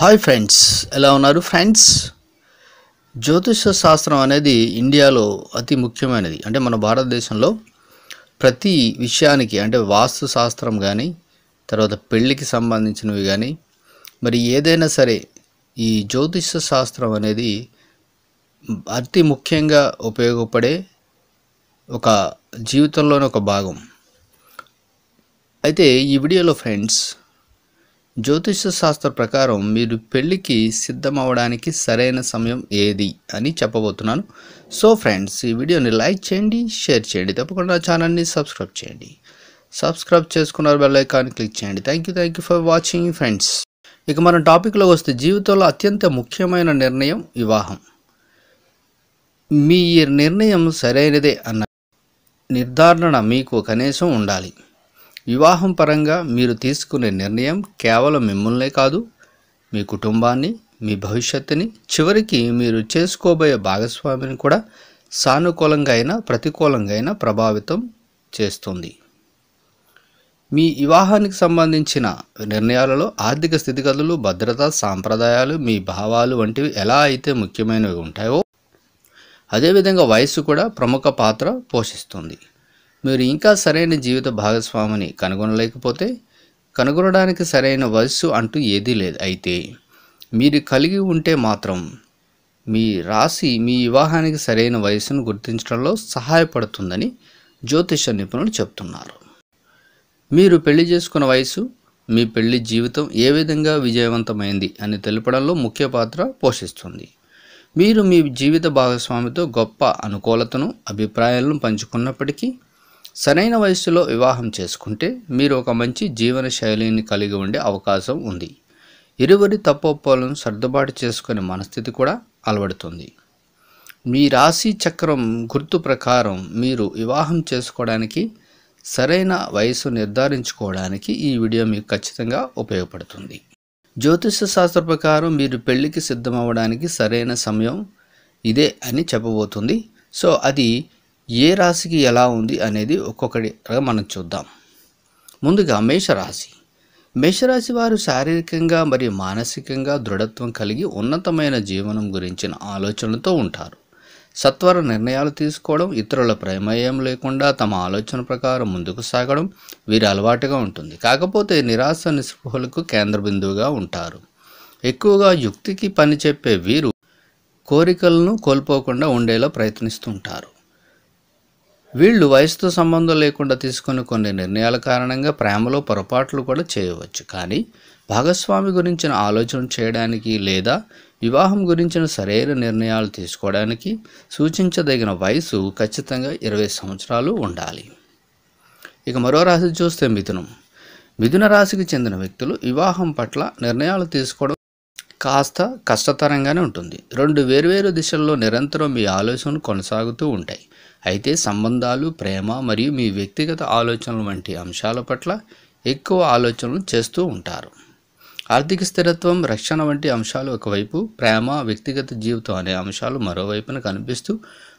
Hi friends ఎలా ఉన్నారు friends? జ్యోతిష శాస్త్రం అనేది ఇండియాలో అతి ముఖ్యమైనది. అంటే మన భారతదేశంలో ప్రతి విషయానికి అంటే వాస్తు శాస్త్రం కానీ తర్వాత పెళ్ళికి సంబంధించినవి కానీ మరి ఏదైనా సరే ఈ జ్యోతిష శాస్త్రం అనేది అతి ముఖ్యంగా ఉపయోగపడే ఒక జీవితంలోని ఒక భాగం. అయితే ఈ వీడియోలో ఫ్రెండ్స్ జ్యోతిష శాస్త్ర ప్రకారం మీరు పెళ్ళికి సిద్ధమవడానికి సరైన సమయం ఏది అని చెప్పబోతున్నాను. సో ఫ్రెండ్స్ ఈ వీడియోని లైక్ చేయండి షేర్ చేయండి తప్పకుండా ఛానల్ని సబ్స్క్రైబ్ చేయండి. సబ్స్క్రైబ్ చేసుకున్నారు బెల్ ఐకాన్ క్లిక్ చేయండి. Thank you thank you for watching friends ఇక మన టాపిక్లో వస్తే జీవితంలో అత్యంత ముఖ్యమైన నిర్ణయం వివాహం. మీ నిర్ణయం సరైనదే అన్న నిర్ధారణ మీకు కనీసం ఉండాలి. వివాహం పరంగా మీరు తీసుకునే నిర్ణయం కేవలం మిమ్మల్నే కాదు మీ కుటుంబాన్ని మీ భవిష్యత్తుని చివరికి మీరు చేసుకోబోయే భాగస్వామిని కూడా సానుకూలంగా అయినా ప్రతికూలంగా అయినా ప్రభావితం చేస్తుంది. మీ వివాహానికి సంబంధించిన నిర్ణయాలలో ఆర్థిక స్థితిగతులు భద్రత సాంప్రదాయాలు మీ భావాలు వంటివి ఎలా అయితే ముఖ్యమైనవి ఉంటాయో అదేవిధంగా వయస్సు కూడా ప్రముఖ పాత్ర పోషిస్తుంది. మీరు ఇంకా సరైన జీవిత భాగస్వామిని కనుగొనలేకపోతే కనుగొనడానికి సరైన వయస్సు అంటూ ఏదీ లేదు. అయితే మీరు కలిగి ఉంటే మాత్రం మీ రాశి మీ వివాహానికి సరైన వయస్సును గుర్తించడంలో సహాయపడుతుందని జ్యోతిష నిపుణులు చెప్తున్నారు. మీరు పెళ్ళి చేసుకున్న వయసు మీ పెళ్ళి జీవితం ఏ విధంగా విజయవంతమైంది అని తెలపడంలో ముఖ్య పాత్ర పోషిస్తుంది. మీరు మీ జీవిత భాగస్వామితో గొప్ప అనుకూలతను అభిప్రాయాలను పంచుకున్నప్పటికీ సరైన వయస్సులో వివాహం చేసుకుంటే మీరు ఒక మంచి జీవన శైలిని కలిగి ఉండే అవకాశం ఉంది. ఇరువురి తప్పొప్పులను సర్దుబాటు చేసుకునే మనస్థితి కూడా అలవడుతుంది. మీ రాశి చక్రం గుర్తు ప్రకారం మీరు వివాహం చేసుకోవడానికి సరైన వయసు నిర్ధారించుకోవడానికి ఈ వీడియో మీకు ఖచ్చితంగా ఉపయోగపడుతుంది. జ్యోతిష శాస్త్ర ప్రకారం మీరు పెళ్ళికి సిద్ధమవ్వడానికి సరైన సమయం ఇదే అని చెప్పబోతుంది. సో అది ఏ రాశికి ఎలా ఉంది అనేది ఒక్కొక్కటిగా మనం చూద్దాం. ముందుగా మేషరాశి. మేషరాశి వారు శారీరకంగా మరియు మానసికంగా దృఢత్వం కలిగి ఉన్నతమైన జీవనం గురించిన ఆలోచనలతో ఉంటారు. సత్వర నిర్ణయాలు తీసుకోవడం ఇతరుల ప్రమేయం లేకుండా తమ ఆలోచన ప్రకారం ముందుకు సాగడం వీరి అలవాటుగా ఉంటుంది. కాకపోతే నిరాశ నిస్పృహలకు కేంద్ర బిందువుగా ఉంటారు. ఎక్కువగా యుక్తికి పని చెప్పే వీరు కోరికలను కోల్పోకుండా ఉండేలా ప్రయత్నిస్తుంటారు. వీళ్ళు వయసుతో సంబంధం లేకుండా తీసుకుని కొన్ని నిర్ణయాల కారణంగా ప్రేమలో పొరపాట్లు కూడా చేయవచ్చు. కానీ భాగస్వామి గురించిన ఆలోచన చేయడానికి లేదా వివాహం గురించిన సరైన నిర్ణయాలు తీసుకోవడానికి సూచించదగిన వయసు ఖచ్చితంగా ఇరవై సంవత్సరాలు ఉండాలి. ఇక మరో రాశి చూస్తే మిథునం. మిథున రాశికి చెందిన వ్యక్తులు వివాహం పట్ల నిర్ణయాలు తీసుకోవడం కాస్త కష్టతరంగానే ఉంటుంది. రెండు వేర్వేరు దిశల్లో నిరంతరం మీ ఆలోచనలు కొనసాగుతూ ఉంటాయి. అయితే సంబంధాలు ప్రేమ మరియు మీ వ్యక్తిగత ఆలోచనలు వంటి అంశాల పట్ల ఎక్కువ ఆలోచనలు చేస్తూ ఉంటారు. ఆర్థిక స్థిరత్వం రక్షణ వంటి అంశాలు ఒకవైపు ప్రేమ వ్యక్తిగత జీవితం అనే అంశాలు మరోవైపున కనిపిస్తూ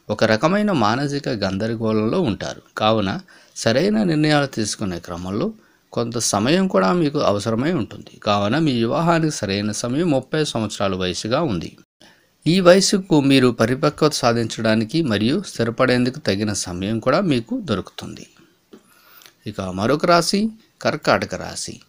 ఒక రకమైన మానసిక గందరగోళంలో ఉంటారు. కావున సరైన నిర్ణయాలు తీసుకునే క్రమంలో కొంత సమయం కూడా మీకు అవసరమై ఉంటుంది. కావున మీ వివాహానికి సరైన సమయం ముప్పై సంవత్సరాల వయసుగా ఉంది. ఈ వయసుకు మీరు పరిపక్వత సాధించడానికి మరియు స్థిరపడేందుకు తగిన సమయం కూడా మీకు దొరుకుతుంది. ఇక మరొక రాశి కర్కాటక రాశి.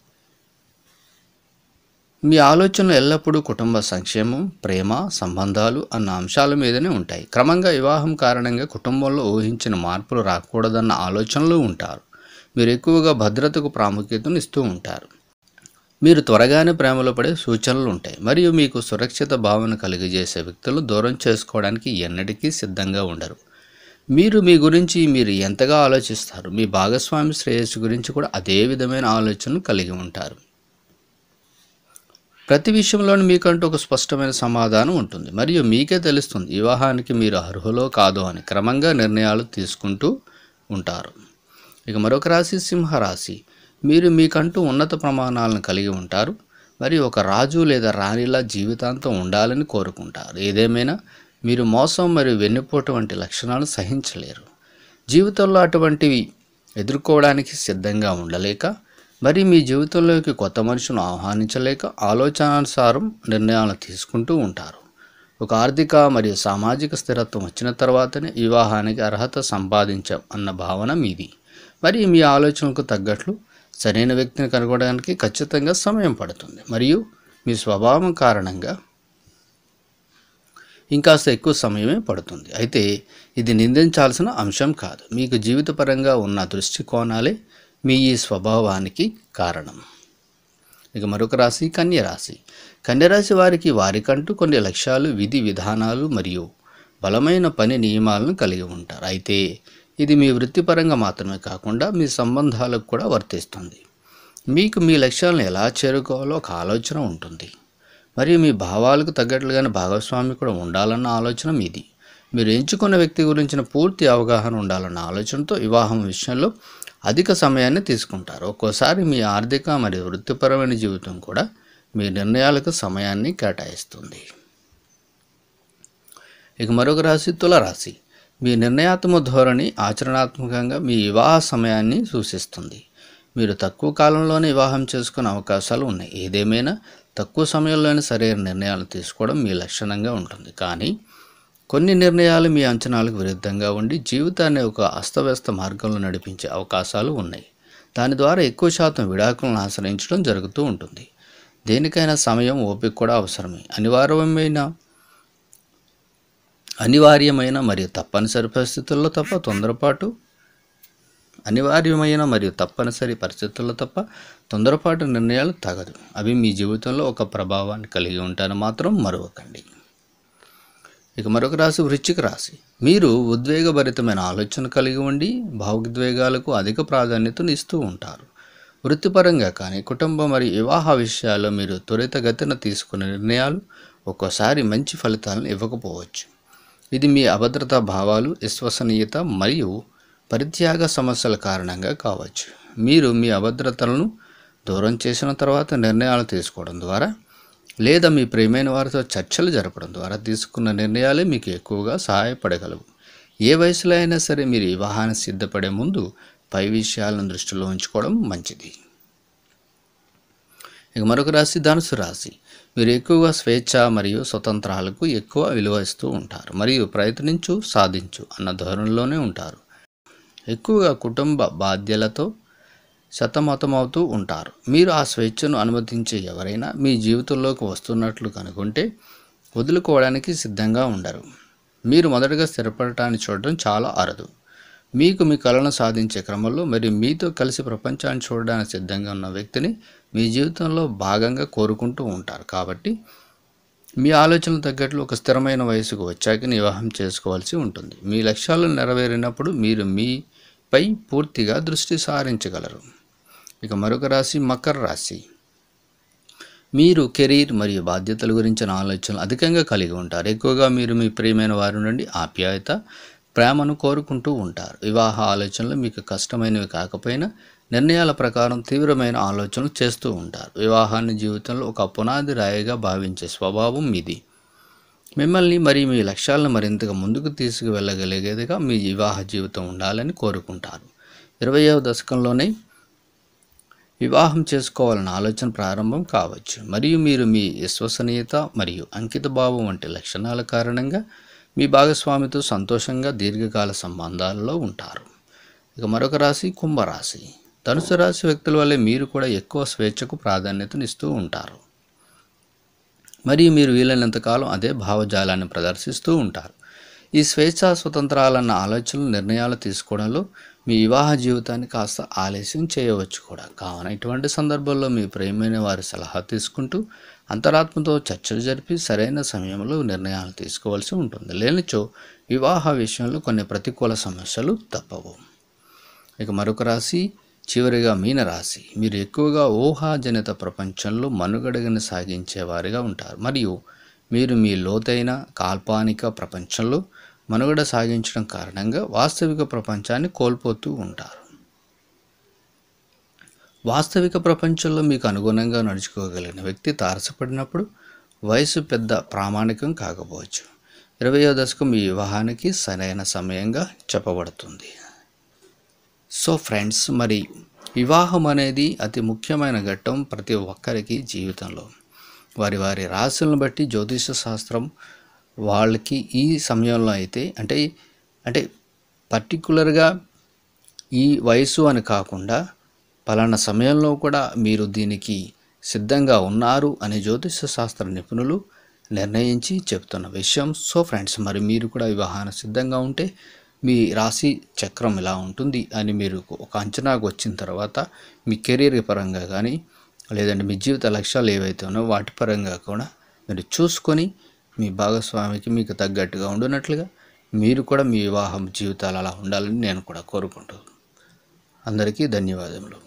మీ ఆలోచనలు ఎల్లప్పుడూ కుటుంబ సంక్షేమం ప్రేమ సంబంధాలు అన్న అంశాల మీదనే ఉంటాయి. క్రమంగా వివాహం కారణంగా కుటుంబంలో ఊహించిన మార్పులు రాకూడదన్న ఆలోచనలు ఉంటారు. మీరు ఎక్కువగా భద్రతకు ప్రాముఖ్యతను ఇస్తూ ఉంటారు. మీరు త్వరగానే ప్రేమలో పడే సూచనలు ఉంటాయి. మరియు మీకు సురక్షిత భావన కలిగజేసే వ్యక్తులు దూరం చేసుకోవడానికి ఎన్నటికీ సిద్ధంగా ఉండరు. మీరు మీ గురించి మీరు ఎంతగా ఆలోచిస్తారు? మీ భాగస్వామి శ్రేయస్సు గురించి కూడా అదే విధమైన ఆలోచనలు కలిగి ఉంటారు. ప్రతి విషయంలోనూ మీకంటూ ఒక స్పష్టమైన సమాధానం ఉంటుంది. మరియు మీకే తెలుస్తుంది వివాహానికి మీరు అర్హులో కాదో అని క్రమంగా నిర్ణయాలు తీసుకుంటూ ఉంటారు. ఇక మరొక రాశి సింహరాశి. మీరు మీకంటూ ఉన్నత ప్రమాణాలను కలిగి ఉంటారు. మరియు ఒక రాజు లేదా రాణిలా జీవితాంతం ఉండాలని కోరుకుంటారు. ఏదేమైనా మీరు మోసం మరియు వెన్నుపోటు వంటి లక్షణాలు సహించలేరు. జీవితంలో అటువంటివి ఎదుర్కోవడానికి సిద్ధంగా ఉండలేక మరి మీ జీవితంలోకి కొత్త మనుషులను ఆహ్వానించలేక ఆలోచనానుసారం నిర్ణయాలు తీసుకుంటూ ఉంటారు. ఒక ఆర్థిక మరియు సామాజిక స్థిరత్వం వచ్చిన తర్వాతనే వివాహానికి అర్హత సంపాదించాం అన్న భావన మీది. మరి మీ ఆలోచనలకు తగ్గట్లు సరైన వ్యక్తిని కనుగొనడానికి ఖచ్చితంగా సమయం పడుతుంది. మరియు మీ స్వభావం కారణంగా ఇంకాస్త ఎక్కువ సమయమే పడుతుంది. అయితే ఇది నిందించాల్సిన అంశం కాదు. మీకు జీవితపరంగా ఉన్న దృష్టికోణాలే మీ ఈ స్వభావానికి కారణం. ఇక మరొక రాశి కన్యరాశి. కన్యరాశి వారికి వారికంటూ కొన్ని లక్ష్యాలు విధి విధానాలు మరియు బలమైన పని నియమాలను కలిగి ఉంటారు. అయితే ఇది మీ వృత్తిపరంగా మాత్రమే కాకుండా మీ సంబంధాలకు కూడా వర్తిస్తుంది. మీకు మీ లక్ష్యాలను ఎలా చేరుకోవాలో ఒక ఆలోచన ఉంటుంది. మరియు మీ భావాలకు తగ్గట్లుగానే భాగస్వామి కూడా ఉండాలన్న ఆలోచన మీది. మీరు ఎంచుకున్న వ్యక్తి గురించిన పూర్తి అవగాహన ఉండాలన్న ఆలోచనతో వివాహం విషయంలో అధిక సమయాన్ని తీసుకుంటారు. ఒక్కోసారి మీ ఆర్థిక మరియు వృత్తిపరమైన జీవితం కూడా మీ నిర్ణయాలకు సమయాన్ని కేటాయిస్తుంది. ఇక మరొక రాశి తులరాశి మీ నిర్ణయాత్మక ధోరణి ఆచరణాత్మకంగా మీ వివాహ సమయాన్ని సూచిస్తుంది. మీరు తక్కువ కాలంలోనే వివాహం చేసుకునే అవకాశాలు ఉన్నాయి. ఏదేమైనా తక్కువ సమయంలోనే సరైన నిర్ణయాలు తీసుకోవడం మీ లక్షణంగా ఉంటుంది. కానీ కొన్ని నిర్ణయాలు మీ అంచనాలకు విరుద్ధంగా ఉండి జీవితాన్ని ఒక అస్తవ్యస్త మార్గంలో నడిపించే అవకాశాలు ఉన్నాయి. దాని ద్వారా ఎక్కువ శాతం విడాకులను ఆశ్రయించడం జరుగుతూ ఉంటుంది. దేనికైనా సమయం ఓపిక కూడా అవసరమే. అనివార్యమైన అనివార్యమైన మరియు తప్పనిసరి పరిస్థితుల్లో తప్ప తొందరపాటు అనివార్యమైన మరియు తప్పనిసరి పరిస్థితుల్లో తప్ప తొందరపాటు నిర్ణయాలు తగదు. అవి మీ జీవితంలో ఒక ప్రభావాన్ని కలిగి ఉంటాయని మాత్రం మరవకండి. ఇక మరొక రాశి వృశ్చిక రాశి. మీరు ఉద్వేగభరితమైన ఆలోచన కలిగి ఉండి భావోద్వేగాలకు అధిక ప్రాధాన్యతను ఇస్తూ ఉంటారు. వృత్తిపరంగా కానీ కుటుంబం మరియు వివాహ విషయాల్లో మీరు త్వరితగతిన తీసుకునే నిర్ణయాలు ఒక్కోసారి మంచి ఫలితాలను ఇవ్వకపోవచ్చు. ఇది మీ అభద్రతా భావాలు విశ్వసనీయత మరియు పరిత్యాగ సమస్యల కారణంగా కావచ్చు. మీరు మీ అభద్రతలను దూరం చేసిన తర్వాత నిర్ణయాలు తీసుకోవడం ద్వారా లేదా మీ ప్రియమైన వారితో చర్చలు జరపడం ద్వారా తీసుకున్న నిర్ణయాలే మీకు ఎక్కువగా సహాయపడగలవు. ఏ వయసులో అయినా సరే మీరు వివాహాన్ని సిద్ధపడే ముందు పై విషయాలను దృష్టిలో ఉంచుకోవడం మంచిది. ఇక మరొక రాశి ధనుసు రాశి. మీరు ఎక్కువగా స్వేచ్ఛ మరియు స్వతంత్రాలకు ఎక్కువ విలువ ఇస్తూ ఉంటారు. మరియు ప్రయత్నించు సాధించు అన్న ధోరణిలోనే ఉంటారు. ఎక్కువగా కుటుంబ బాధ్యతలతో సతమతమవుతూ ఉంటారు. మీరు ఆ స్వేచ్ఛను అనుమతించే ఎవరైనా మీ జీవితంలోకి వస్తున్నట్లు కనుకుంటే వదులుకోవడానికి సిద్ధంగా ఉండరు. మీరు మొదటగా స్థిరపడటాన్ని చూడడం చాలా అరుదు. మీకు మీ కళను సాధించే క్రమంలో మరియు మీతో కలిసి ప్రపంచాన్ని చూడడానికి సిద్ధంగా ఉన్న వ్యక్తిని మీ జీవితంలో భాగంగా కోరుకుంటూ ఉంటారు. కాబట్టి మీ ఆలోచనలు తగ్గట్లు ఒక స్థిరమైన వయసుకు వచ్చాక వివాహం చేసుకోవాల్సి ఉంటుంది. మీ లక్ష్యాలు నెరవేరినప్పుడు మీరు మీపై పూర్తిగా దృష్టి సారించగలరు. ఇక మరొక రాశి మకర రాశి. మీరు కెరీర్ మరియు బాధ్యతల గురించిన ఆలోచనలు అధికంగా కలిగి ఉంటారు. ఎక్కువగా మీరు మీ ప్రియమైన వారి నుండి ఆప్యాయత ప్రేమను కోరుకుంటూ ఉంటారు. వివాహ ఆలోచనలు మీకు కష్టమైనవి కాకపోయినా నిర్ణయాల ప్రకారం తీవ్రమైన ఆలోచనలు చేస్తూ ఉంటారు. వివాహాన్ని జీవితంలో ఒక పునాది రాయిగా భావించే స్వభావం మీది. మిమ్మల్ని మరియు మీ లక్ష్యాలను మరింతగా ముందుకు తీసుకువెళ్ళగలిగేదిగా మీ వివాహ జీవితం ఉండాలని కోరుకుంటారు. ఇరవయవ దశకంలోనే వివాహం చేసుకోవాలన్న ఆలోచన ప్రారంభం కావచ్చు. మరియు మీరు మీ విశ్వసనీయత మరియు అంకితభావం వంటి లక్షణాల కారణంగా మీ భాగస్వామితో సంతోషంగా దీర్ఘకాల సంబంధాలలో ఉంటారు. ఇక మరొక రాశి కుంభరాశి. ధనుసు రాశి వ్యక్తుల వల్లే మీరు కూడా ఎక్కువ స్వేచ్ఛకు ప్రాధాన్యతనిస్తూ ఉంటారు. మరియు మీరు వీలైనంతకాలం అదే భావజాలాన్ని ప్రదర్శిస్తూ ఉంటారు. ఈ స్వేచ్ఛా స్వతంత్రాలన్న ఆలోచనలు నిర్ణయాలు తీసుకోవడంలో మీ వివాహ జీవితాన్ని కాస్త ఆలస్యం చేయవచ్చు కూడా. కావున ఇటువంటి సందర్భాల్లో మీ ప్రేమైన వారి సలహా తీసుకుంటూ అంతరాత్మతో చర్చలు జరిపి సరైన సమయంలో నిర్ణయాలు తీసుకోవాల్సి ఉంటుంది. లేనిచో వివాహ విషయంలో కొన్ని ప్రతికూల సమస్యలు తప్పవు. ఇక మరొక రాశి చివరిగా మీనరాశి మీరు ఎక్కువగా ఊహాజనిత ప్రపంచంలో మనుగడగని సాగించేవారిగా ఉంటారు. మరియు మీరు మీ లోతైన కాల్పానిక ప్రపంచంలో మనుగడ సాగించడం కారణంగా వాస్తవిక ప్రపంచాన్ని కోల్పోతూ ఉంటారు. వాస్తవిక ప్రపంచంలో మీకు అనుగుణంగా నడుచుకోగలిగిన వ్యక్తి తారసపడినప్పుడు వయసు పెద్ద ప్రామాణికం కాకపోవచ్చు. ఇరవయో దశకం మీ వివాహానికి సరైన సమయంగా చెప్పబడుతుంది. సో ఫ్రెండ్స్ మరి వివాహం అనేది అతి ముఖ్యమైన ఘట్టం ప్రతి ఒక్కరికి జీవితంలో. వారి వారి రాశులను బట్టి జ్యోతిష శాస్త్రం వాళ్ళకి ఈ సమయంలో అయితే అంటే అంటే పర్టికులర్గా ఈ వయసు అని కాకుండా పలానా సమయంలో కూడా మీరు దీనికి సిద్ధంగా ఉన్నారు అని జ్యోతిష శాస్త్ర నిపుణులు నిర్ణయించి చెప్తున్న విషయం. సో ఫ్రెండ్స్ మరి మీరు కూడా వివాహాన సిద్ధంగా ఉంటే మీ రాశి చక్రం ఇలా ఉంటుంది అని మీరు ఒక అంచనాకు వచ్చిన తర్వాత మీ కెరీర్ పరంగా కానీ లేదంటే మీ జీవిత లక్ష్యాలు ఏవైతే ఉన్నాయో వాటి పరంగా కూడా మీరు చూసుకొని మీ భాగస్వామికి మీకు తగ్గట్టుగా ఉండునట్లుగా మీరు కూడా మీ వివాహం జీవితాలు అలా ఉండాలని నేను కూడా కోరుకుంటున్నాను అందరికీ ధన్యవాదములు.